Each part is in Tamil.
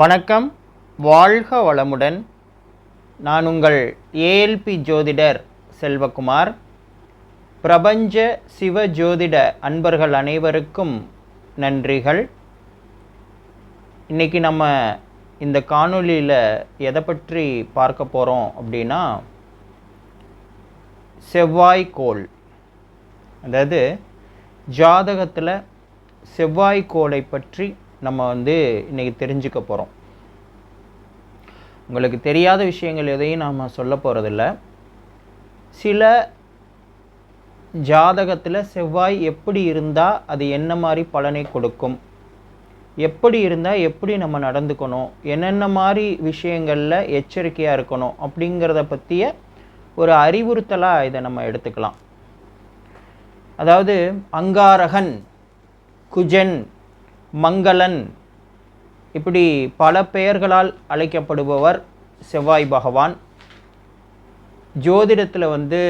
வணக்கம். வாழ்க வளமுடன். நான் உங்கள் ஏஎல்பி ஜோதிடர் செல்வகுமார். பிரபஞ்ச சிவ ஜோதிட அன்பர்கள் அனைவருக்கும் நன்றிகள். இன்றைக்கி நம்ம இந்த காணொளியில் எதை பற்றி பார்க்க போகிறோம் அப்படின்னா செவ்வாய்க்கோள். அதாவது ஜாதகத்தில் செவ்வாய்க்கோளை பற்றி நம்ம வந்து இன்றைக்கி தெரிஞ்சுக்க போகிறோம் உங்களுக்கு தெரியாத விஷயங்கள் எதையும் நாம் சொல்ல போகிறதில்ல சில ஜாதகத்தில் செவ்வாய் எப்படி இருந்தால் அது என்ன மாதிரி பலனை கொடுக்கும்? எப்படி இருந்தால் எப்படி நம்ம நடந்துக்கணும்? என்னென்ன மாதிரி விஷயங்களில் எச்சரிக்கையாக இருக்கணும்? அப்படிங்கிறத பற்றிய ஒரு அறிவுறுத்தலாக இதை நம்ம எடுத்துக்கலாம். அதாவது அங்காரகன் குஜன் மங்களன். இப்படி பல பெயர்களால் அழைக்கப்படுபவர் செவ்வாய் பகவான். ஜோதிடத்தில் வந்து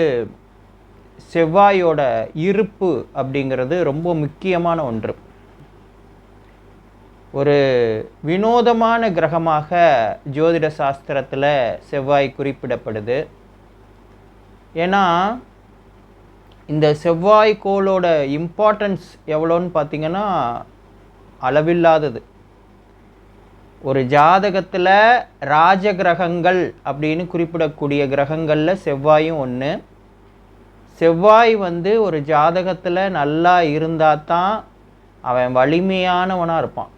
செவ்வாயோட இருப்பு அப்படிங்கிறது ரொம்ப முக்கியமான ஒன்று. ஒரு வினோதமான கிரகமாக ஜோதிட சாஸ்திரத்தில் செவ்வாய் குறிப்பிடப்படுது. ஏன்னா இந்த செவ்வாய் கோளோட இம்பார்ட்டன்ஸ் எவ்வளோன்னு பார்த்தீங்கன்னா அளவில்லாதது. ஒரு ஜாதகத்தில் ராஜ கிரகங்கள் அப்படின்னு குறிப்பிடக்கூடிய கிரகங்களில் செவ்வாயும் ஒன்று செவ்வாய் வந்து ஒரு ஜாதகத்தில் நல்லா இருந்தால் தான் அவன் வலிமையானவனாக இருப்பான்.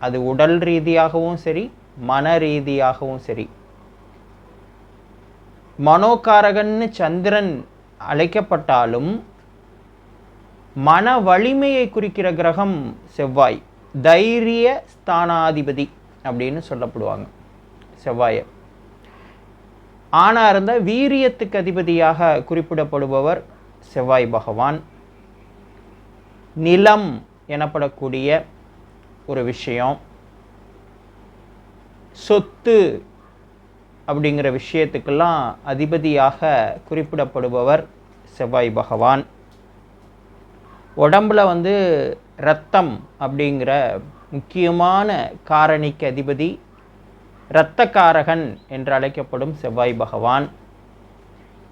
அது உடல் ரீதியாகவும் சரி மன ரீதியாகவும் சரி. மனோகாரகன்னு சந்திரன் அழைக்கப்பட்டாலும் மன வலிமையை குறிக்கிற கிரகம் செவ்வாய். தைரிய ஸ்தானாதிபதி அப்படின்னு சொல்லப்படுவாங்க. செவ்வாயை. ஆணாக இருந்தால் வீரியத்துக்கு அதிபதியாக குறிப்பிடப்படுபவர் செவ்வாய் பகவான். நிலம் எனப்படக்கூடிய ஒரு விஷயம். சொத்து அப்படிங்கிற விஷயத்துக்கெல்லாம் அதிபதியாக குறிப்பிடப்படுபவர் செவ்வாய் பகவான். உடம்பில் வந்து ரத்தம் அப்படிங்கிற முக்கியமான காரணிக்கு அதிபதி இரத்தக்காரகன் என்று அழைக்கப்படும் செவ்வாய் பகவான்.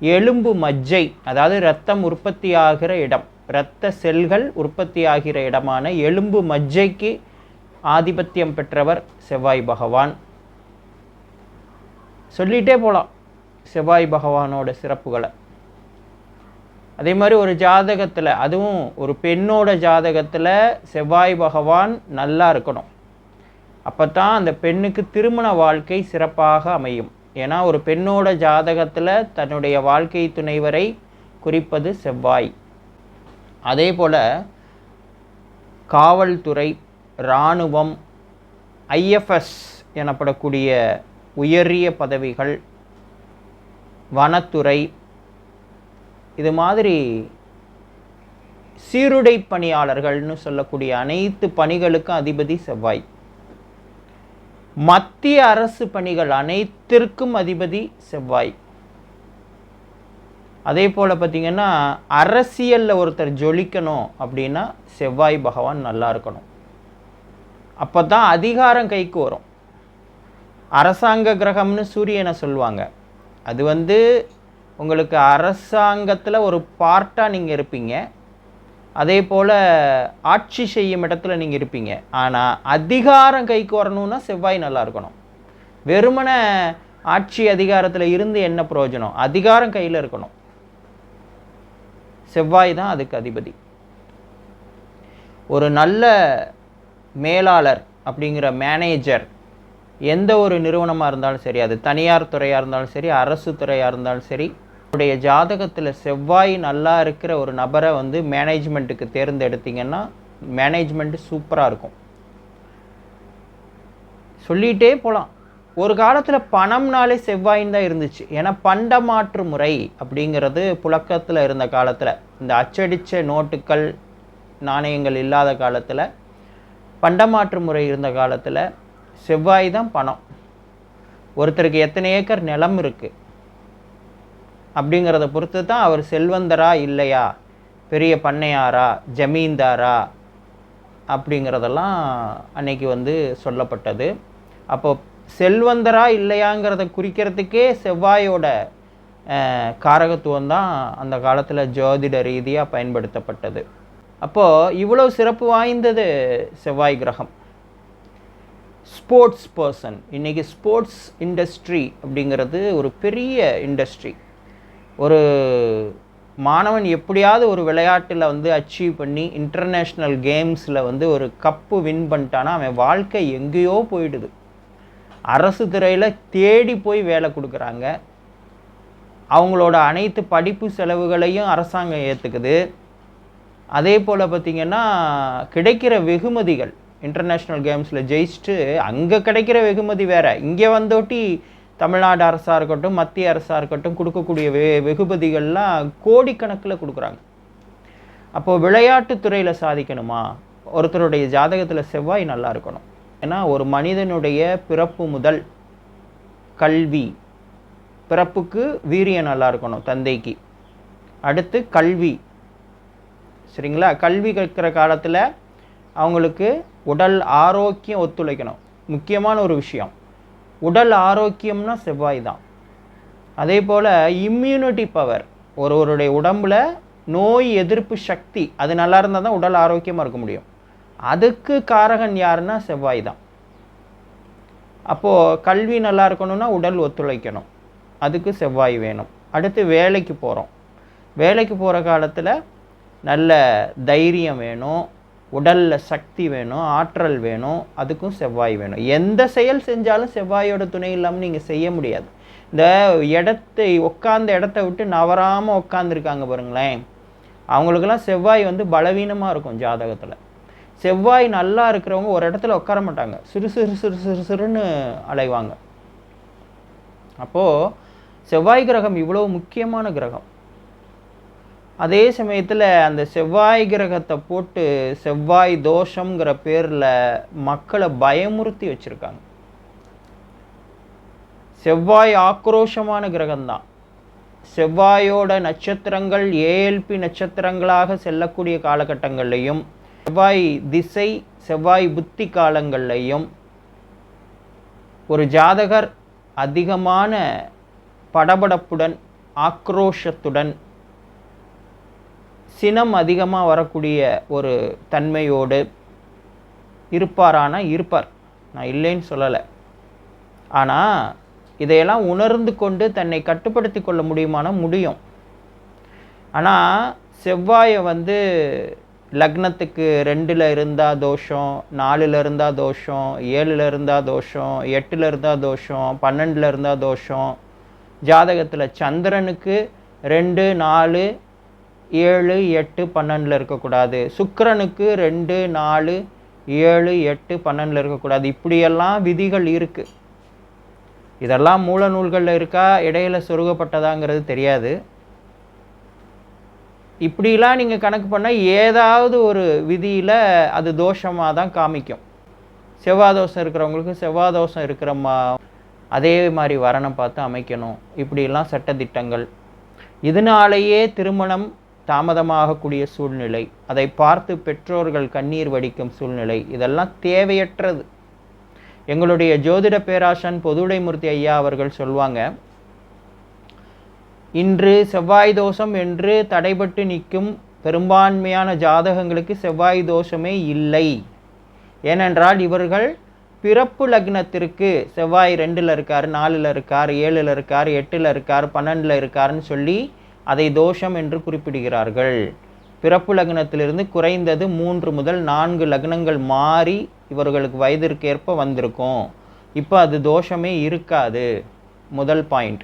எலும்பு மஜ்ஜை அதாவது இரத்தம் உற்பத்தியாகிற இடம் இரத்த செல்கள் உற்பத்தியாகிற இடமான எலும்பு மஜ்ஜைக்கு ஆதிபத்தியம் பெற்றவர் செவ்வாய் பகவான். சொல்லிகிட்டே போகலாம் செவ்வாய் பகவானோட சிறப்புகளை. அதே மாதிரி ஒரு ஜாதகத்தில் அதுவும் ஒரு பெண்ணோட ஜாதகத்தில் செவ்வாய் பகவான் நல்லா இருக்கணும். அப்போ தான் அந்த பெண்ணுக்கு திருமண வாழ்க்கை சிறப்பாக அமையும். ஏன்னா ஒரு பெண்ணோட ஜாதகத்தில் தன்னுடைய வாழ்க்கை துணைவரை குறிப்பது செவ்வாய். அதே போல் காவல்துறை இராணுவம் ஐஎஃப்எஸ் எனப்படக்கூடிய உயரிய பதவிகள் வனத்துறை இது மாதிரி சீருடை பணியாளர்கள்னு சொல்லக்கூடிய அனைத்து பணிகளுக்கும் அதிபதி செவ்வாய். மத்திய அரசு பணிகள் அனைத்திற்கும் அதிபதி செவ்வாய். அதே போல் பார்த்திங்கன்னா அரசியலில் ஒருத்தர் ஜொலிக்கணும் அப்படின்னா செவ்வாய் பகவான் நல்லா இருக்கணும். அப்போ தான் அதிகாரம் கைக்கு வரும். அரசாங்க கிரகம்னு சூரியனை சொல்லுவாங்க. அது வந்து உங்களுக்கு அரசாங்கத்தில் ஒரு பார்ட்டாக நீங்கள் இருப்பீங்க. அதே போல் ஆட்சி செய்யும் இடத்துல நீங்கள் இருப்பீங்க. ஆனால் அதிகாரம் கைக்கு வரணும்னா செவ்வாய் நல்லா இருக்கணும். வெறுமன ஆட்சி அதிகாரத்தில் இருந்து என்ன பிரயோஜனம்? அதிகாரம் கையில் இருக்கணும். செவ்வாய் தான் அதுக்கு அதிபதி. ஒரு நல்ல மேலாளர் அப்படிங்கிற மேனேஜர் எந்த ஒரு நிறுவனமாக இருந்தாலும் சரி அது தனியார் துறையாக இருந்தாலும் சரி அரசு துறையாக இருந்தாலும் சரி உடைய ஜாதகத்தில் செவ்வாய் நல்லா இருக்கிற ஒரு நபரை வந்து மேனேஜ்மெண்ட்டுக்கு தேர்ந்தெடுத்தீங்கன்னா மேனேஜ்மெண்ட்டு சூப்பராக இருக்கும். சொல்லிகிட்டே போகலாம் ஒரு காலத்தில் பணம்னாலே செவ்வாயின் தான் இருந்துச்சு. ஏன்னா பண்டமாற்று முறை அப்படிங்கிறது புழக்கத்தில் இருந்த காலத்தில். இந்த அச்சடித்த நோட்டுகள் நாணயங்கள் இல்லாத காலத்தில் பண்டமாற்று முறை இருந்த காலத்தில் செவ்வாய் தான் பணம். ஒருத்தருக்கு எத்தனை ஏக்கர் நிலம் இருக்குது அப்படிங்கிறத பொறுத்து தான் அவர் செல்வந்தரா இல்லையா? பெரிய பண்ணையாரா? ஜமீன்தாரா? அப்படிங்கிறதெல்லாம் அன்னைக்கு வந்து சொல்லப்பட்டது. அப்போ செல்வந்தரா இல்லையாங்கிறத குறிக்கிறதுக்கே செவ்வாயோட காரகத்துவம் தான் அந்த காலத்தில் ஜோதிட ரீதியாக பயன்படுத்தப்பட்டது. அப்போது இவ்வளோ சிறப்பு வாய்ந்தது செவ்வாய் கிரகம். Sports person. இன்றைக்கி ஸ்போர்ட்ஸ் இண்டஸ்ட்ரி அப்படிங்கிறது ஒரு பெரிய இண்டஸ்ட்ரி. ஒரு மாணவன் எப்படியாவது ஒரு விளையாட்டில் வந்து அச்சீவ் பண்ணி இன்டர்நேஷ்னல் கேம்ஸில் வந்து ஒரு கப்பு வின் பண்ணிட்டானா அவன் வாழ்க்கை எங்கேயோ போயிடுது. அரசு துறையில் தேடி போய் வேலை கொடுக்குறாங்க. அவங்களோட அனைத்து படிப்பு செலவுகளையும் அரசாங்கம் ஏற்றுக்குது அதே போல் பார்த்திங்கன்னா கிடைக்கிற வெகுமதிகள் இன்டர்நேஷ்னல் கேம்ஸில் ஜெயிச்சுட்டு அங்கே கிடைக்கிற வெகுமதி வேறு. இங்கே வந்தோட்டி தமிழ்நாடு அரசாக இருக்கட்டும் மத்திய அரசாக இருக்கட்டும் கொடுக்கக்கூடிய வெ வெகுமதிகள்லாம் கோடிக்கணக்கில் கொடுக்குறாங்க. அப்போது விளையாட்டுத்துறையில் சாதிக்கணுமா? ஒருத்தருடைய ஜாதகத்தில் செவ்வாய் நல்லா இருக்கணும். ஏன்னா ஒரு மனிதனுடைய பிறப்பு முதல் கல்வி பிறப்புக்கு வீரியம் நல்லா இருக்கணும் தந்தைக்கு. அடுத்து கல்வி. சரிங்களா? கல்வி கற்கிற காலத்தில் அவங்களுக்கு உடல் ஆரோக்கியம் ஒத்துழைக்கணும். முக்கியமான ஒரு விஷயம். உடல் ஆரோக்கியம்னா செவ்வாய் தான். அதே போல் இம்யூனிட்டி பவர் ஒருவருடைய உடம்பில் நோய் எதிர்ப்பு சக்தி அது நல்லா இருந்தால் தான் உடல் ஆரோக்கியமாக இருக்க முடியும். அதுக்கு காரகன் யாருன்னா செவ்வாய் தான். அப்போது கல்வி நல்லா இருக்கணும்னா உடல் ஒத்துழைக்கணும். அதுக்கு செவ்வாய் வேணும். அடுத்து வேலைக்கு போகிறோம் வேலைக்கு போகிற காலத்தில் நல்ல தைரியம் வேணும். உடலில் சக்தி வேணும் ஆற்றல் வேணும் அதுக்கும் செவ்வாய் வேணும். எந்த செயல் செஞ்சாலும் செவ்வாயோட துணை இல்லாமல் நீங்கள் செய்ய முடியாது. இந்த இடத்தை உட்காந்த இடத்த விட்டு நவராமல் உட்காந்துருக்காங்க பாருங்களேன். அவங்களுக்கெல்லாம் செவ்வாய் வந்து பலவீனமாக இருக்கும் ஜாதகத்தில். செவ்வாய் நல்லா இருக்கிறவங்க ஒரு இடத்துல உட்கார மாட்டாங்க. சிறு சிறு சிறு சிறு சிறுன்னு அலைவாங்க. அப்போது செவ்வாய் கிரகம் இவ்வளோ முக்கியமான கிரகம். அதே சமயத்தில் அந்த செவ்வாய் கிரகத்தை போட்டு செவ்வாய் தோஷங்கிற பேரில் மக்களை பயமுறுத்தி வச்சுருக்காங்க. செவ்வாய் ஆக்ரோஷமான கிரகம்தான். செவ்வாயோட நட்சத்திரங்கள் ஏஎல்பி நட்சத்திரங்களாக செல்லக்கூடிய காலகட்டங்கள்லையும் செவ்வாய் திசை செவ்வாய் புத்தி காலங்கள்லையும் ஒரு ஜாதகர் அதிகமான படபடப்புடன் ஆக்ரோஷத்துடன் சினம் அதிகமாக வரக்கூடிய ஒரு தன்மையோடு இருப்பாரானா? இருப்பார். நான் இல்லைன்னு சொல்லலை. ஆனால் இதையெல்லாம் உணர்ந்து கொண்டு தன்னை கட்டுப்படுத்தி கொள்ள முடியுமானா? முடியும். ஆனால் செவ்வாயை வந்து லக்னத்துக்கு ரெண்டில் இருந்தால் தோஷம் நாலில் இருந்தால் தோஷம் ஏழில் இருந்தால் தோஷம் எட்டில் இருந்தால் தோஷம் பன்னெண்டில் இருந்தால் தோஷம். ஜாதகத்தில் சந்திரனுக்கு ரெண்டு நாலு ஏழு எட்டு பன்னெண்டில் இருக்கக்கூடாது. சுக்கரனுக்கு ரெண்டு நாலு ஏழு எட்டு பன்னெண்டில் இருக்கக்கூடாது. இப்படியெல்லாம் விதிகள் இருக்குது இதெல்லாம் மூல நூல்களில் இருக்கா? இடையில சொருகப்பட்டதாங்கிறது தெரியாது. இப்படிலாம் நீங்கள் கணக்கு பண்ணால் ஏதாவது ஒரு விதியில் அது தோஷமாக தான் காமிக்கும். செவ்வாய் தோஷம் இருக்கிறவங்களுக்கு செவ்வாய் தோஷம் இருக்கிற மா அதே மாதிரி வரணம் பார்த்து அமைக்கணும். இப்படிலாம் சட்டத்திட்டங்கள். இதனாலேயே திருமணம் தாமதமாகக்கூடிய சூழ்நிலை அதை பார்த்து பெற்றோர்கள் கண்ணீர் வடிக்கும் சூழ்நிலை இதெல்லாம் தேவையற்றது. எங்களுடைய ஜோதிட பேராசன் பொதுடைமூர்த்தி ஐயா அவர்கள் சொல்லுவாங்க இன்று செவ்வாய் தோஷம் என்று தடைபட்டு நிற்கும் பெரும்பான்மையான ஜாதகங்களுக்கு செவ்வாய் தோஷமே இல்லை. ஏனென்றால் இவர்கள் பிறப்பு லக்னத்திற்கு செவ்வாய் ரெண்டில் இருக்கார் நாலில் இருக்கார் ஏழில் இருக்கார் எட்டில் இருக்கார் பன்னெண்டில் இருக்காருன்னு சொல்லி அதை தோஷம் என்று குறிப்பிடுகிறார்கள். பிறப்பு லக்னத்திலிருந்து குறைந்தது மூன்று முதல் நான்கு லக்னங்கள் மாறி இவர்களுக்கு வயதிற்கேற்ப வந்திருக்கும். இப்போ அது தோஷமே இருக்காது. முதல் பாயிண்ட்.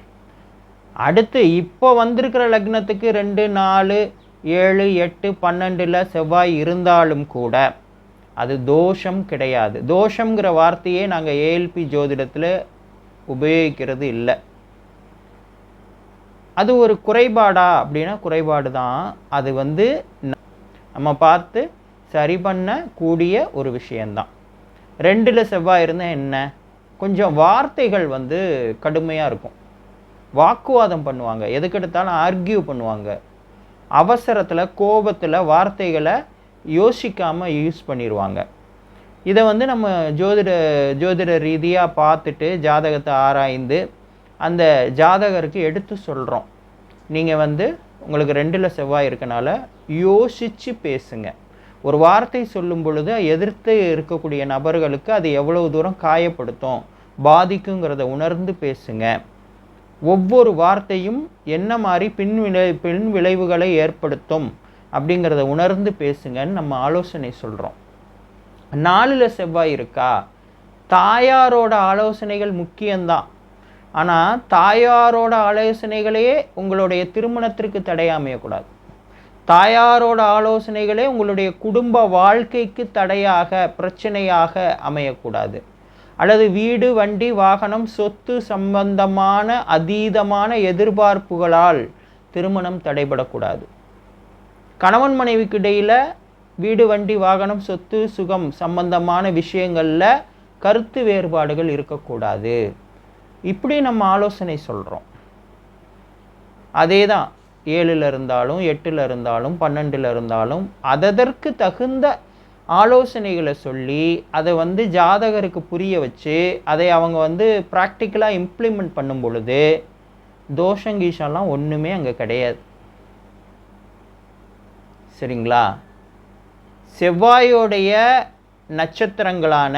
அடுத்து இப்போ வந்திருக்கிற லக்னத்துக்கு ரெண்டு நாலு ஏழு எட்டு பன்னெண்டில் செவ்வாய் இருந்தாலும் கூட அது தோஷம் கிடையாது. தோஷங்கிற வார்த்தையே நாங்கள் ஏஎல்பி ஜோதிடத்தில் உபயோகிக்கிறது இல்லை. அது ஒரு குறைபாடா? அப்படின்னா குறைபாடு தான். அது வந்து நம்ம பார்த்து சரி பண்ண கூடிய ஒரு விஷயந்தான் ரெண்டில் செவ்வாய் இருந்தால் என்ன? கொஞ்சம் வார்த்தைகள் வந்து கடுமையாக இருக்கும். வாக்குவாதம் பண்ணுவாங்க. எதுக்கெடுத்தாலும் ஆர்கியூ பண்ணுவாங்க. அவசரத்தில் கோபத்தில் வார்த்தைகளை யோசிக்காமல் யூஸ் பண்ணிடுவாங்க இதை வந்து நம்ம ஜோதிட ஜோதிட ரீதியாக பார்த்துட்டு ஜாதகத்தை ஆராய்ந்து அந்த ஜாதகருக்கு எடுத்து சொல்கிறோம் நீங்கள் வந்து உங்களுக்கு ரெண்டில் செவ்வாய் இருக்கனால யோசித்து பேசுங்க. ஒரு வார்த்தை சொல்லும் பொழுது எதிர்த்து இருக்கக்கூடிய நபர்களுக்கு அது எவ்வளவு தூரம் காயப்படுத்தும் பாதிக்குங்கிறத உணர்ந்து பேசுங்க. ஒவ்வொரு வார்த்தையும் என்ன மாதிரி பின்விளை பின் விளைவுகளை ஏற்படுத்தும் அப்படிங்கிறத உணர்ந்து பேசுங்கன்னு நம்ம ஆலோசனை சொல்கிறோம் நாலில் செவ்வாய் இருக்கா? தாயாரோட ஆலோசனைகள் முக்கியம்தான். ஆனால் தாயாரோட ஆலோசனைகளையே உங்களுடைய திருமணத்திற்கு தடை அமையக்கூடாது. தாயாரோட ஆலோசனைகளே உங்களுடைய குடும்ப வாழ்க்கைக்கு தடையாக பிரச்சனையாக அமையக்கூடாது. அல்லது வீடு வண்டி வாகனம் சொத்து சம்பந்தமான அதீதமான எதிர்பார்ப்புகளால் திருமணம் தடைபடக்கூடாது. கணவன் மனைவிக்கு இடையில் வீடு வண்டி வாகனம் சொத்து சுகம் சம்பந்தமான விஷயங்களில் கருத்து வேறுபாடுகள் இருக்கக்கூடாது. இப்படி நம்ம ஆலோசனை சொல்கிறோம் அதே தான் ஏழில் இருந்தாலும் எட்டில் இருந்தாலும் பன்னெண்டில் இருந்தாலும் அததற்கு தகுந்த ஆலோசனைகளை சொல்லி அதை வந்து ஜாதகருக்கு புரிய வச்சு அதை அவங்க வந்து ப்ராக்டிக்கலாக இம்ப்ளிமெண்ட் பண்ணும் பொழுது தோஷங்கீஷெல்லாம் ஒன்றுமே அங்கே கிடையாது. சரிங்களா? செவ்வாயோடைய நட்சத்திரங்களான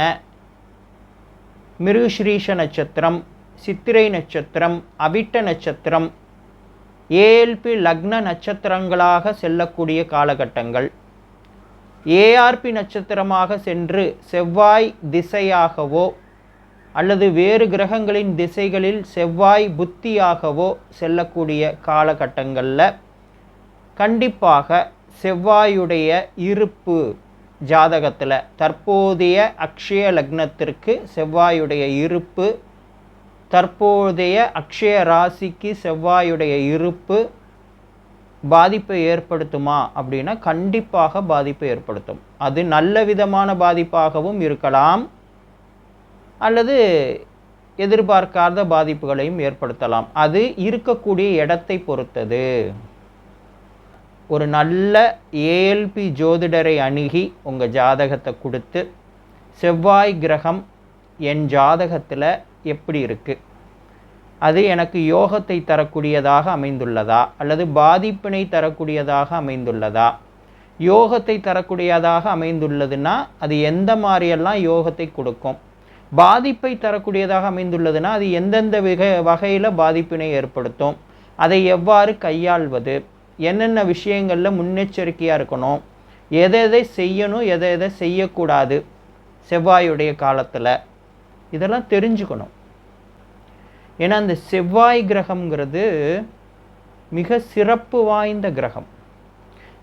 மிருகஸ்ரீஷ நட்சத்திரம் சித்திரை நட்சத்திரம் அவிட்ட நட்சத்திரம் ஏஎல்பி லக்ன நட்சத்திரங்களாக செல்லக்கூடிய காலகட்டங்கள். ஏஆர்பி நட்சத்திரமாக சென்று செவ்வாய் திசையாகவோ அல்லது வேறு கிரகங்களின் திசைகளில் செவ்வாய் புத்தியாகவோ செல்லக்கூடிய காலகட்டங்களில் கண்டிப்பாக செவ்வாயுடைய இருப்பு ஜாதகத்தில் தற்போதைய அக்ஷய லக்னத்திற்கு செவ்வாயுடைய இருப்பு தற்போதைய அக்ஷய ராசிக்கு செவ்வாயுடைய இருப்பு பாதிப்பை ஏற்படுத்துமா அப்படின்னா கண்டிப்பாக பாதிப்பை ஏற்படுத்தும். அது நல்ல விதமான பாதிப்பாகவும் இருக்கலாம். அல்லது எதிர்பார்க்காத பாதிப்புகளையும் ஏற்படுத்தலாம். அது இருக்கக்கூடிய இடத்தை பொறுத்தது. ஒரு நல்ல ஏஎல்பி ஜோதிடரை அணுகி உங்கள் ஜாதகத்தை கொடுத்து செவ்வாய் கிரகம் என் ஜாதகத்தில் எப்படி இருக்குது அது எனக்கு யோகத்தை தரக்கூடியதாக அமைந்துள்ளதா? அல்லது பாதிப்பினை தரக்கூடியதாக அமைந்துள்ளதா? யோகத்தை தரக்கூடியதாக அமைந்துள்ளதுன்னா அது எந்த மாதிரியெல்லாம் யோகத்தை கொடுக்கும்? பாதிப்பை தரக்கூடியதாக அமைந்துள்ளதுன்னா அது எந்தெந்த வகை வகையில் பாதிப்பினை ஏற்படுத்தும்? அதை எவ்வாறு கையாள்வது? என்னென்ன விஷயங்களில் முன்னெச்சரிக்கையாக இருக்கணும்? எதை எதை செய்யணும் எதை எதை செய்யக்கூடாது? செவ்வாயுடைய காலத்தில். இதெல்லாம் தெரிஞ்சுக்கணும். ஏன்னா அந்த செவ்வாய் கிரகம்ங்கிறது மிக சிறப்பு வாய்ந்த கிரகம்.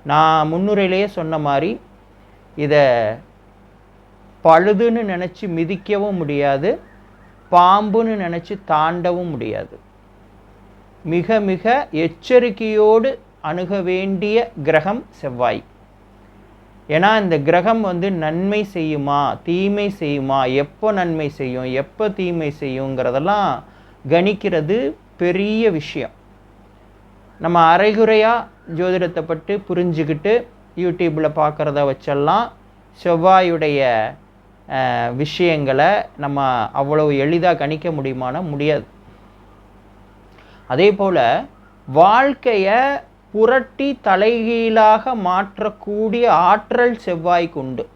நான் முன்னுரையிலேயே சொன்ன மாதிரி இதை பழுதுன்னு நினச்சி மிதிக்கவும் முடியாது பாம்புன்னு நினச்சி தாண்டவும் முடியாது. மிக மிக எச்சரிக்கையோடு அணுக வேண்டிய கிரகம் செவ்வாய். ஏன்னா இந்த கிரகம் வந்து நன்மை செய்யுமா தீமை செய்யுமா எப்போ நன்மை செய்யும் எப்போ தீமை செய்யுங்கிறதெல்லாம் கணிக்கிறது பெரிய விஷயம். நம்ம அரைகுறையாக ஜோதிடத்தை பட்டு புரிஞ்சுக்கிட்டு யூடியூப்பில் பார்க்குறத வச்செல்லாம் செவ்வாயுடைய விஷயங்களை நம்ம அவ்வளவு எளிதாக கணிக்க முடியுமானா முடியாது. அதே போல் வாழ்க்கையை புரட்டி தலைகீழாக மாற்றக்கூடிய ஆற்றல் செவ்வாய்க்கு உண்டு.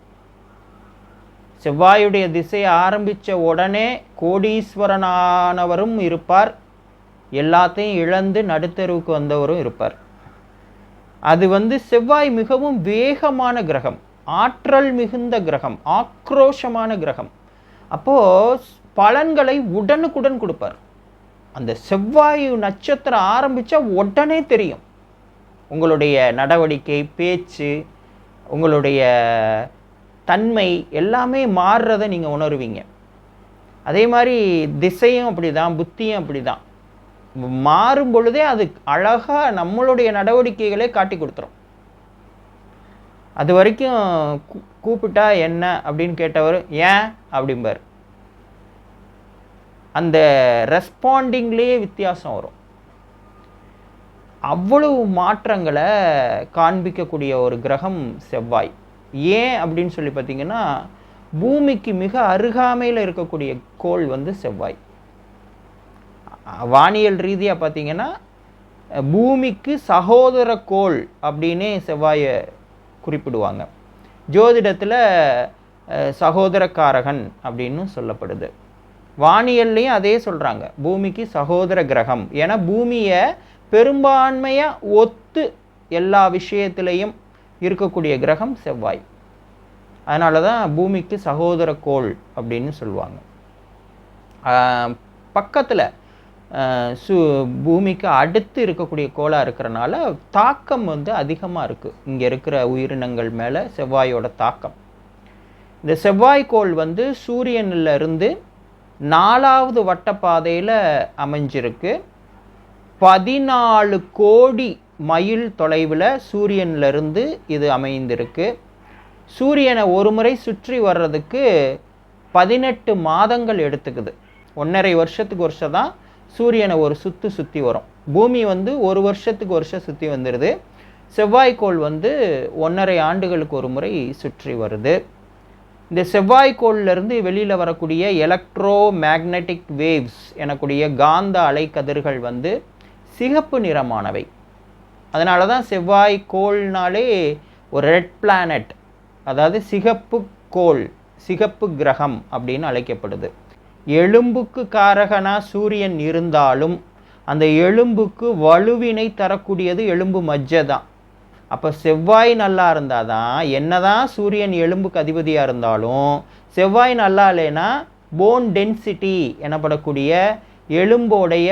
செவ்வாயுடைய திசையை ஆரம்பித்த உடனே கோடீஸ்வரனானவரும் இருப்பார். எல்லாத்தையும் இழந்து நடுத்தருவுக்கு வந்தவரும் இருப்பார். அது வந்து செவ்வாய் மிகவும் வேகமான கிரகம் ஆற்றல் மிகுந்த கிரகம் ஆக்ரோஷமான கிரகம். அப்போது பலன்களை உடனுக்குடன் கொடுப்பார். அந்த செவ்வாய் நட்சத்திரம் ஆரம்பித்தா உடனே தெரியும். உங்களுடைய நடவடிக்கை பேச்சு உங்களுடைய தன்மை எல்லாமே மாறுறதை நீங்கள் உணருவீங்க. அதே மாதிரி திசையும் அப்படி தான் புத்தியும் அப்படி தான் மாறும் பொழுதே அது அழகாக நம்மளுடைய நடவடிக்கைகளே காட்டி கொடுத்துரும். அது வரைக்கும் கூப்பிட்டா என்ன அப்படின்னு கேட்டவர் ஏன்? அப்படிம்பார். அந்த ரெஸ்பாண்டிங்லேயே வித்தியாசம் வரும். அவ்வளவு மாற்றங்களை காண்பிக்கக்கூடிய ஒரு கிரகம் செவ்வாய். ஏன் அப்படின்னு சொல்லி பார்த்தீங்கன்னா பூமிக்கு மிக அருகாமையில் இருக்கக்கூடிய கோள் வந்து செவ்வாய். வானியல் ரீதியாக பார்த்தீங்கன்னா பூமிக்கு சகோதர கோள் அப்படின்னே செவ்வாயை குறிப்பிடுவாங்க. ஜோதிடத்தில் சகோதரக்காரகன் அப்படின்னு சொல்லப்படுது. வானியல்லையும் அதே சொல்கிறாங்க பூமிக்கு சகோதர கிரகம். ஏன்னா பூமியை பெரும்பான்மையாக ஒத்து எல்லா விஷயத்திலையும் இருக்கக்கூடிய கிரகம் செவ்வாய். அதனால தான் பூமிக்கு சகோதர கோள் அப்படின்னு சொல்லுவாங்க. பக்கத்தில் சு பூமிக்கு அடுத்து இருக்கக்கூடிய கோளாக இருக்கிறனால தாக்கம் வந்து அதிகமாக இருக்குது இங்கே இருக்கிற உயிரினங்கள் மேலே செவ்வாயோட தாக்கம். இந்த செவ்வாய் கோள் வந்து சூரியனில் இருந்து நாலாவது வட்டப்பாதையில் அமைஞ்சிருக்கு. பதினாலு கோடி மைல் தொலைவில் சூரியன்லேருந்து இது அமைந்திருக்கு. சூரியனை ஒரு முறை சுற்றி வர்றதுக்கு பதினெட்டு மாதங்கள் எடுத்துக்குது. ஒன்றரை வருஷத்துக்கு வருஷம் தான் சூரியனை ஒரு சுற்று சுற்றி வரும். பூமி வந்து ஒரு வருஷத்துக்கு வருஷம் சுற்றி வந்துடுது செவ்வாய்க்கோள் வந்து ஒன்றரை ஆண்டுகளுக்கு ஒரு முறை சுற்றி வருது. இந்த செவ்வாய்க்கோள்லேருந்து வெளியில் வரக்கூடிய எலக்ட்ரோ மேக்னெட்டிக் வேவ்ஸ் எனக்கூடிய காந்த அலைக்கதிர்கள் வந்து சிகப்பு நிறமானவை. அதனால தான் செவ்வாய் கோள்னாலே ஒரு ரெட் பிளானட் அதாவது சிகப்பு கோள் சிகப்பு கிரகம் அப்படின்னு அழைக்கப்படுது. எலும்புக்கு காரகனா சூரியன் இருந்தாலும் அந்த எலும்புக்கு வலுவினை தரக்கூடியது எலும்பு மஜ்ஜை தான் அப்போ செவ்வாய் நல்லா இருந்தால் தான் என்னதான் சூரியன் எலும்புக்கு அதிபதியாக இருந்தாலும் செவ்வாய் நல்லா இல்லைன்னா போன் டென்சிட்டி எனப்படக்கூடிய எலும்போடைய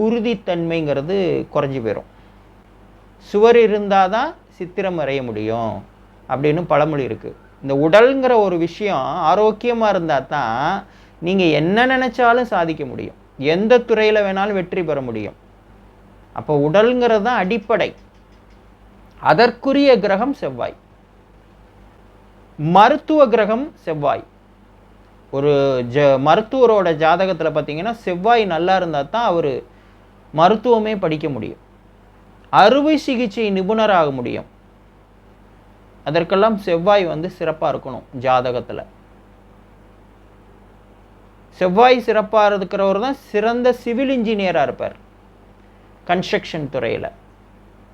உறுதித்தன்மைங்கிறது குறைஞ்சி போயிடும் சுவர் இருந்தால் தான் சித்திரம் வரைய முடியும் அப்படின்னு பழமொழி இருக்குது இந்த உடல்ங்கிற ஒரு விஷயம் ஆரோக்கியமாக இருந்தால் தான் நீங்கள் என்ன நினச்சாலும் சாதிக்க முடியும். எந்த துறையில் வேணாலும் வெற்றி பெற முடியும். அப்போ உடல்ங்கிறது தான் அடிப்படை. அதற்குரிய கிரகம் செவ்வாய். மருத்துவ கிரகம் செவ்வாய். ஒரு ஜ மருத்துவரோட ஜாதகத்தில் பார்த்தீங்கன்னா செவ்வாய் நல்லா இருந்தால் தான் அவர் மருத்துவமே படிக்க முடியும். அறுவை சிகிச்சை நிபுணராக முடியும். அதற்கெல்லாம் செவ்வாய் வந்து சிறப்பாக இருக்கணும் ஜாதகத்தில். செவ்வாய் சிறப்பாக இருக்கிறவர் தான் சிறந்த சிவில் இன்ஜினியராக இருப்பார். கன்ஸ்ட்ரக்ஷன் துறையில்.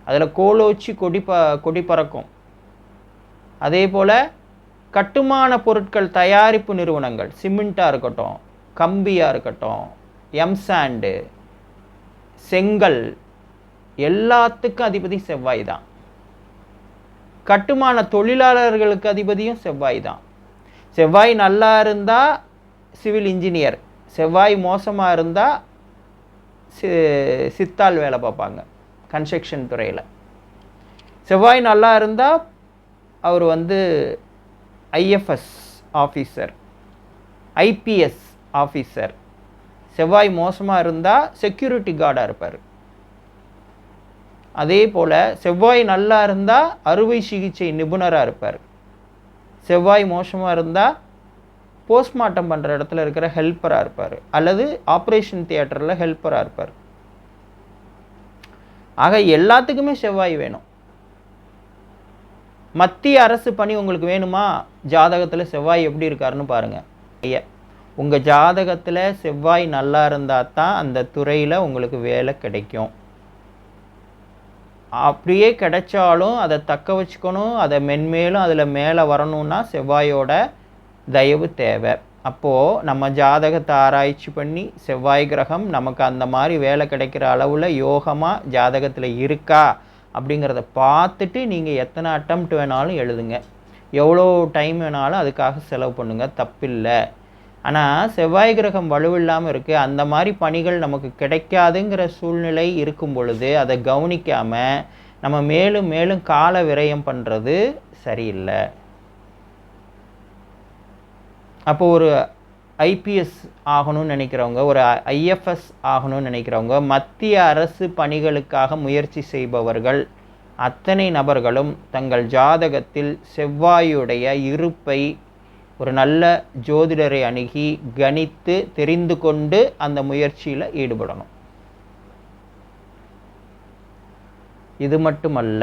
அதில் கோலோச்சி கொடி ப கொடி பறக்கும். அதே போல் கட்டுமான பொருட்கள் தயாரிப்பு நிறுவனங்கள் சிமெண்ட்டாக இருக்கட்டும் கம்பியாக இருக்கட்டும் எம்சாண்டு செங்கல் எல்லாத்துக்கும் அதிபதி செவ்வாய் தான். கட்டுமான தொழிலாளர்களுக்கு அதிபதியும் செவ்வாய் தான். செவ்வாய் நல்லா இருந்தால் சிவில் இன்ஜினியர் செவ்வாய் மோசமாக இருந்தால் சி சித்தால் வேலை பார்ப்பாங்க கன்ஸ்ட்ரக்ஷன் துறையில். செவ்வாய் நல்லா இருந்தால் அவர் வந்து ஐஎஃப்எஸ் ஆஃபீஸர் ஐபிஎஸ் ஆஃபீஸர் செவ்வாய் மோசமாக இருந்தால் செக்யூரிட்டி கார்டாக இருப்பார். அதே போல் செவ்வாய் நல்லா இருந்தால் அறுவை சிகிச்சை நிபுணராக இருப்பார். செவ்வாய் மோசமாக இருந்தால் போஸ்ட்மார்ட்டம் பண்ணுற இடத்துல இருக்கிற ஹெல்ப்பராக இருப்பார். அல்லது ஆப்ரேஷன் தியேட்டரில் ஹெல்ப்பராக இருப்பார். ஆக எல்லாத்துக்குமே செவ்வாய் வேணும். மத்திய அரசு பணி உங்களுக்கு வேணுமா? ஜாதகத்தில் செவ்வாய் எப்படி இருக்காருன்னு பாருங்கள் ஐயா உங்கள் ஜாதகத்தில் செவ்வாய் நல்லா இருந்தால் தான் அந்த துறையில் உங்களுக்கு வேலை கிடைக்கும். அப்படியே கிடைச்சாலும் அதை தக்க வச்சுக்கணும் அதை மென்மேலும் அதில் மேலே வரணும்னா செவ்வாயோட தயவு தேவை. அப்போது நம்ம ஜாதகத்தை ஆராய்ச்சி பண்ணி செவ்வாய் கிரகம் நமக்கு அந்த மாதிரி வேலை கிடைக்கிற அளவில் யோகமாக ஜாதகத்தில் இருக்கா அப்படிங்கிறத பார்த்துட்டு நீங்கள் எத்தனை அட்டம்ப்ட் வேணாலும் எழுதுங்க. எவ்வளோ டைம் வேணாலும் அதுக்காக செலவு பண்ணுங்கள் தப்பில்லை. ஆனால் செவ்வாய் கிரகம் வலுவில்லாமல் இருக்குது அந்த மாதிரி பணிகள் நமக்கு கிடைக்காதுங்கிற சூழ்நிலை இருக்கும் பொழுது அதை கவனிக்காமல் நம்ம மேலும் மேலும் கால விரயம் பண்ணுறது சரியில்லை. அப்போ ஒரு ஐபிஎஸ் ஆகணும்னு நினைக்கிறவங்க ஒரு ஐஎஃப்எஸ் ஆகணும்னு நினைக்கிறவங்க மத்திய அரசு பணிகளுக்காக முயற்சி செய்பவர்கள் அத்தனை நபர்களும் தங்கள் ஜாதகத்தில் செவ்வாயுடைய இருப்பை ஒரு நல்ல ஜோதிடரை அணுகி கணித்து தெரிந்து கொண்டு அந்த முயற்சியில் ஈடுபடணும். இது மட்டுமல்ல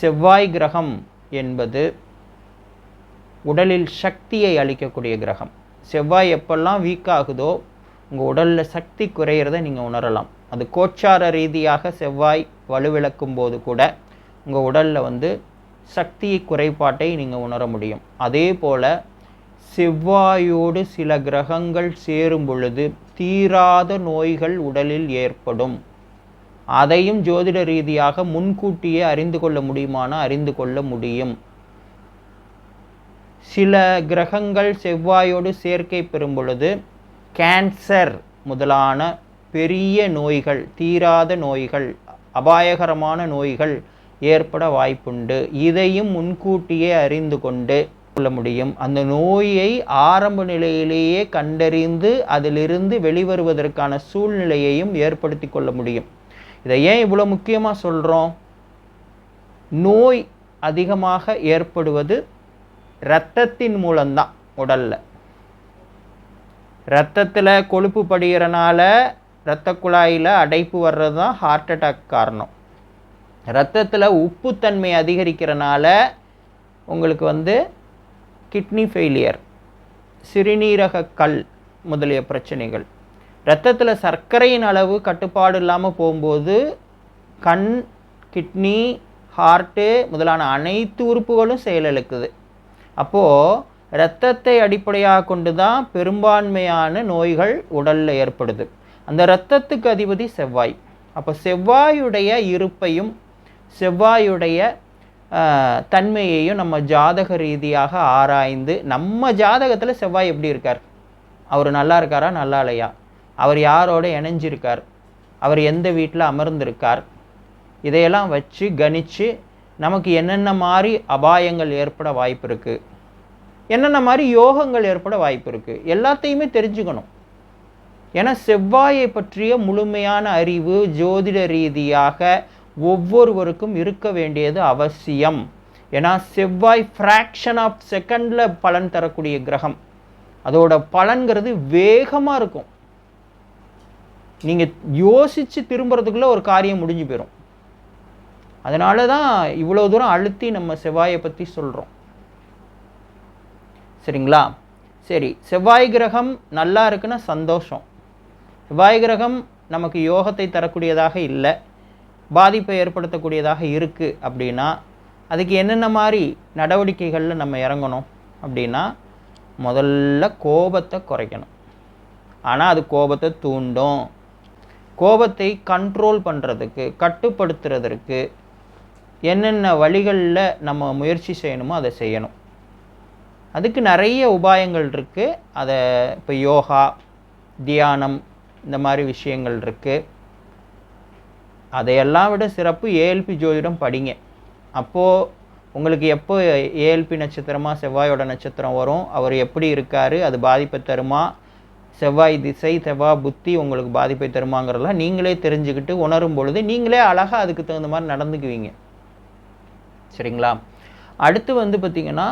செவ்வாய் கிரகம் என்பது உடலில் சக்தியை அளிக்கக்கூடிய கிரகம். செவ்வாய் எப்பெல்லாம் வீக் ஆகுதோ உங்கள் உடலில் சக்தி குறையிறத நீங்கள் உணரலாம். அது கோச்சார ரீதியாக செவ்வாய் வலுவிழக்கும் போது கூட உங்கள் உடலில் வந்து சக்தி குறைபாட்டை நீங்கள் உணர முடியும். அதே போல் செவ்வாயோடு சில கிரகங்கள் சேரும் பொழுது தீராத நோய்கள் உடலில் ஏற்படும். அதையும் ஜோதிட ரீதியாக முன்கூட்டியே அறிந்து கொள்ள முடியுமானால் அறிந்து கொள்ள முடியும். சில கிரகங்கள் செவ்வாயோடு சேர்க்கை பெறும் பொழுது கேன்சர் முதலான பெரிய நோய்கள் தீராத நோய்கள் அபாயகரமான நோய்கள் ஏற்பட வாய்ப்புண்டு. இதையும் முன்கூட்டியே அறிந்து கொண்டு கொள்ள முடியும். அந்த நோயை ஆரம்ப நிலையிலேயே கண்டறிந்து அதிலிருந்து வெளிவருவதற்கான சூழ்நிலையையும் ஏற்படுத்தி கொள்ள முடியும். இதை ஏன் இவ்வளோ முக்கியமாக சொல்கிறோம் நோய் அதிகமாக ஏற்படுவது இரத்தத்தின் மூலம்தான் உடலில். இரத்தத்தில் கொழுப்பு படுகிறனால இரத்த குழாயில் அடைப்பு வர்றது தான் ஹார்ட் அட்டாக் காரணம். ரத்தத்தில் உப்புத்தன்மை அதிகரிக்கிறனால உங்களுக்கு வந்து கிட்னி ஃபெயிலியர் சிறுநீரக கல் முதலிய பிரச்சனைகள். இரத்தத்தில் சர்க்கரையின் அளவு கட்டுப்பாடு இல்லாமல் போகும்போது கண் கிட்னி ஹார்ட்டு முதலான அனைத்து உறுப்புகளும் செயலிழக்குது. அப்போது இரத்தத்தை அடிப்படையாக கொண்டு தான் பெரும்பான்மையான நோய்கள் உடலில் ஏற்படுது. அந்த இரத்தத்துக்கு அதிபதி செவ்வாய். அப்போ செவ்வாயுடைய இருப்பையும் செவ்வாயுடைய தன்மையையும் நம்ம ஜாதக ரீதியாக ஆராய்ந்து நம்ம ஜாதகத்தில் செவ்வாய் எப்படி இருக்கார்? அவர் நல்லா இருக்காரா? நல்லா இல்லையா? அவர் யாரோட இணைஞ்சிருக்கார்? அவர் எந்த வீட்டில் அமர்ந்திருக்கார்? இதையெல்லாம் வச்சு கணித்து நமக்கு என்னென்ன மாதிரி அபாயங்கள் ஏற்பட வாய்ப்பு இருக்குது என்னென்ன மாதிரி யோகங்கள் ஏற்பட வாய்ப்பு இருக்குது எல்லாத்தையுமே தெரிஞ்சுக்கணும். ஏன்னா செவ்வாயை பற்றிய முழுமையான அறிவு ஜோதிட ரீதியாக ஒவ்வொருவருக்கும் இருக்க வேண்டியது அவசியம். ஏன்னா செவ்வாய் ஃப்ராக்ஷன் ஆஃப் செகண்டில் பலன் தரக்கூடிய கிரகம். அதோட பலன்கிறது வேகமாக இருக்கும். நீங்கள் யோசித்து திரும்புறதுக்குள்ளே ஒரு காரியம் முடிஞ்சு போயிடும் அதனால தான் இவ்வளோ தூரம் அழுத்தி நம்ம செவ்வாயை பற்றி சொல்கிறோம் சரிங்களா? சரி செவ்வாய் கிரகம் நல்லா இருக்குன்னா சந்தோஷம். செவ்வாய் கிரகம் நமக்கு யோகத்தை தரக்கூடியதாக இல்லை. பாதிப்பை ஏற்படுத்தக்கூடியதாக இருக்குது அப்படின்னா அதுக்கு என்னென்ன மாதிரி நடவடிக்கைகளில் நம்ம இறங்கணும் அப்படின்னா முதல்ல கோபத்தை குறைக்கணும். ஆனால் அது கோபத்தை தூண்டும். கோபத்தை கண்ட்ரோல் பண்ணுறதுக்கு கட்டுப்படுத்துறதற்கு என்னென்ன வழிகளில் நம்ம முயற்சி செய்யணுமோ அதை செய்யணும். அதுக்கு நிறைய உபாயங்கள் இருக்குது அதை இப்போ யோகா தியானம் இந்த மாதிரி விஷயங்கள் இருக்குது அதையெல்லாம் விட சிறப்பு ஏஎல்பி ஜோதிடம் படிங்க. அப்போது உங்களுக்கு எப்போ ஏஎல்பி நட்சத்திரமாக செவ்வாயோட நட்சத்திரம் வரும் அவர் எப்படி இருக்கார் அது பாதிப்பை தருமா செவ்வாய் திசை செவ்வாய் புத்தி உங்களுக்கு பாதிப்பை தருமாங்கிறதெல்லாம் நீங்களே தெரிஞ்சுக்கிட்டு உணரும் பொழுது நீங்களே அழகாக அதுக்கு தகுந்த மாதிரி நடந்துக்குவீங்க. சரிங்களா? அடுத்து வந்து பார்த்திங்கன்னா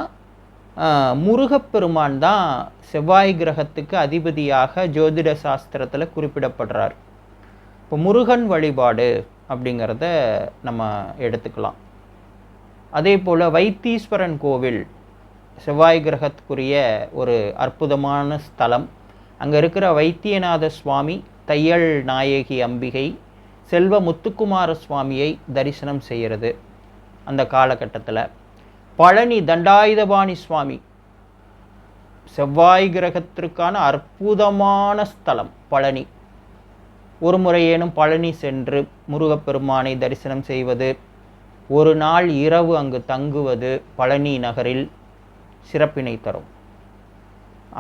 முருகப்பெருமான் தான் செவ்வாய் கிரகத்துக்கு அதிபதியாக ஜோதிட சாஸ்திரத்தில் குறிப்பிடப்படுறார். இப்போ முருகன் வழிபாடு அப்படிங்கிறத நம்ம எடுத்துக்கலாம். அதே போல் வைத்தீஸ்வரன் கோவில் செவ்வாய் கிரகத்துக்குரிய ஒரு அற்புதமான ஸ்தலம். அங்கே இருக்கிற வைத்தியநாத சுவாமி தையல் நாயகி அம்பிகை செல்வ முத்துக்குமார சுவாமியை தரிசனம் செய்கிறது அந்த காலகட்டத்தில். பழனி தண்டாயுதபாணி சுவாமி. செவ்வாய் கிரகத்திற்கான அற்புதமான ஸ்தலம் பழனி. ஒரு முறையேனும் பழனி சென்று முருகப்பெருமானை தரிசனம் செய்வது ஒரு நாள் இரவு அங்கு தங்குவது பழனி நகரில் சிறப்பினை தரும்.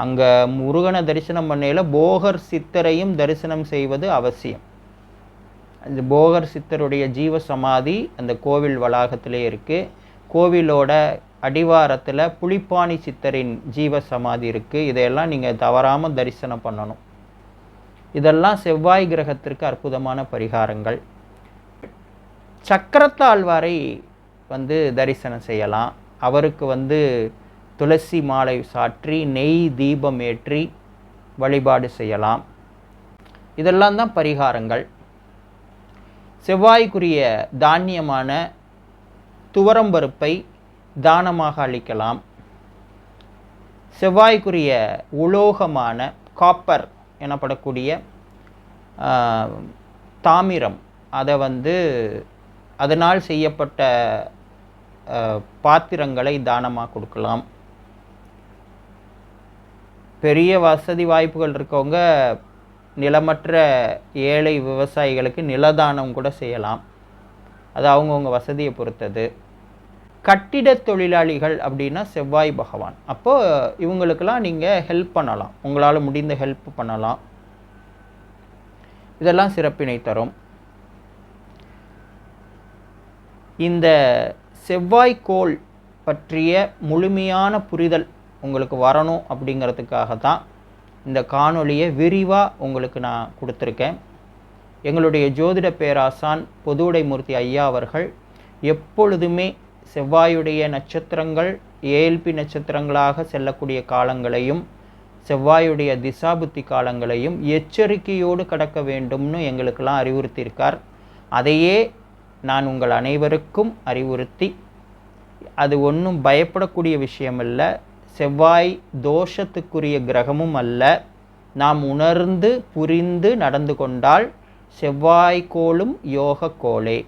அங்கே முருகனை தரிசனம் பண்ணையில் போகர் சித்தரையும் தரிசனம் செய்வது அவசியம். அந்த போகர் சித்தருடைய ஜீவ சமாதி அந்த கோவில் வளாகத்திலே இருக்குது கோவிலோட அடிவாரத்தில் புலிப்பாணி சித்தரின் ஜீவ சமாதி இருக்குது இதையெல்லாம் நீங்கள் தவறாமல் தரிசனம் பண்ணணும். இதெல்லாம் செவ்வாய் கிரகத்திற்கு அற்புதமான பரிகாரங்கள். சக்கரத்தாழ்வாரை வந்து தரிசனம் செய்யலாம். அவருக்கு வந்து துளசி மாலை சாற்றி நெய் தீபம் ஏற்றி வழிபாடு செய்யலாம். இதெல்லாம் தான் பரிகாரங்கள். செவ்வாய்க்குரிய தானியமான துவரம்பருப்பை தானமாக அளிக்கலாம் செவ்வாய்க்குரிய உலோகமான காப்பர் எனப்படக்கூடிய தாமிரம் அதை வந்து அதனால் செய்யப்பட்ட பாத்திரங்களை தானமாக கொடுக்கலாம். பெரிய வசதி வாய்ப்புகள் இருக்கவங்க நிலமற்ற ஏழை விவசாயிகளுக்கு நிலதானம் கூட செய்யலாம். அது அவங்கவுங்க வசதியை பொறுத்தது. கட்டிட தொழிலாளிகள் அப்படின்னா செவ்வாய் பகவான். அப்போது இவங்களுக்கெல்லாம் நீங்கள் ஹெல்ப் பண்ணலாம். உங்களால் முடிந்த ஹெல்ப் பண்ணலாம். இதெல்லாம் சிறப்பினை தரும். இந்த செவ்வாய்க்கோள் பற்றிய முழுமையான புரிதல் உங்களுக்கு வரணும் அப்படிங்கிறதுக்காக தான் இந்த காணொளியை விரிவாக உங்களுக்கு நான் கொடுத்துருக்கேன். எங்களுடைய ஜோதிட பேராசான் பொதுவுடைமூர்த்தி ஐயா அவர்கள் எப்பொழுதுமே செவ்வாயுடைய நட்சத்திரங்கள் ஏஎல்பி நட்சத்திரங்களாக செல்லக்கூடிய காலங்களையும் செவ்வாயுடைய திசாபுத்தி காலங்களையும் எச்சரிக்கையோடு கடக்க வேண்டும்னு எங்களுக்கெல்லாம் அறிவுறுத்தியிருக்கார். அதையே நான் உங்கள் அனைவருக்கும் அறிவுறுத்தி அது ஒன்றும் பயப்படக்கூடிய விஷயம் அல்ல செவ்வாய் தோஷத்துக்குரிய கிரகமும் அல்ல. நாம் உணர்ந்து புரிந்து நடந்து கொண்டால் செவ்வாய் கோளும் யோக கோளே.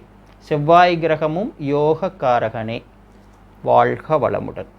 செவ்வாய் கிரகமும் யோக காரகனே வாழ்க வளமுடன்.